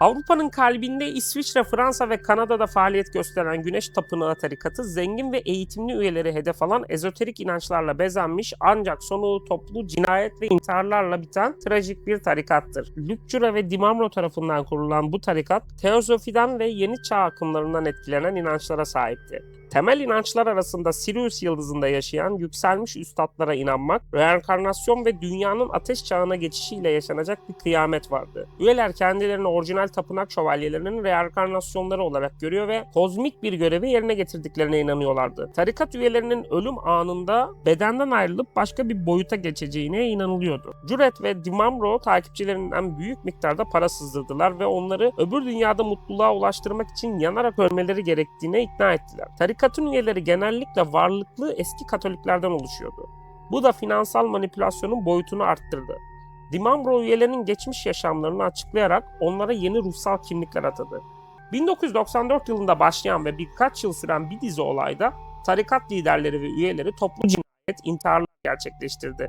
Avrupa'nın kalbinde İsviçre, Fransa ve Kanada'da faaliyet gösteren Güneş Tapınağı tarikatı zengin ve eğitimli üyeleri hedef alan ezoterik inançlarla bezenmiş ancak sonu toplu cinayet ve intiharlarla biten trajik bir tarikattır. Lükcüre ve Dimamro tarafından kurulan bu tarikat, teozofiden ve yeni çağ akımlarından etkilenen inançlara sahipti. Temel inançlar arasında Sirius yıldızında yaşayan yükselmiş üstadlara inanmak, reenkarnasyon ve dünyanın ateş çağına geçişiyle yaşanacak bir kıyamet vardı. Üyeler kendilerini orijinal tapınak şövalyelerinin reenkarnasyonları olarak görüyor ve kozmik bir görevi yerine getirdiklerine inanıyorlardı. Tarikat üyelerinin ölüm anında bedenden ayrılıp başka bir boyuta geçeceğine inanılıyordu. Juret ve Dimamro takipçilerinden büyük miktarda para sızdırdılar ve onları öbür dünyada mutluluğa ulaştırmak için yanarak ölmeleri gerektiğine ikna ettiler. Tarikatın üyeleri genellikle varlıklı eski Katoliklerden oluşuyordu. Bu da finansal manipülasyonun boyutunu arttırdı. Dimambro üyelerinin geçmiş yaşamlarını açıklayarak onlara yeni ruhsal kimlikler atadı. 1994 yılında başlayan ve birkaç yıl süren bir dizi olayda tarikat liderleri ve üyeleri toplu cinayet, intiharlar gerçekleştirdi.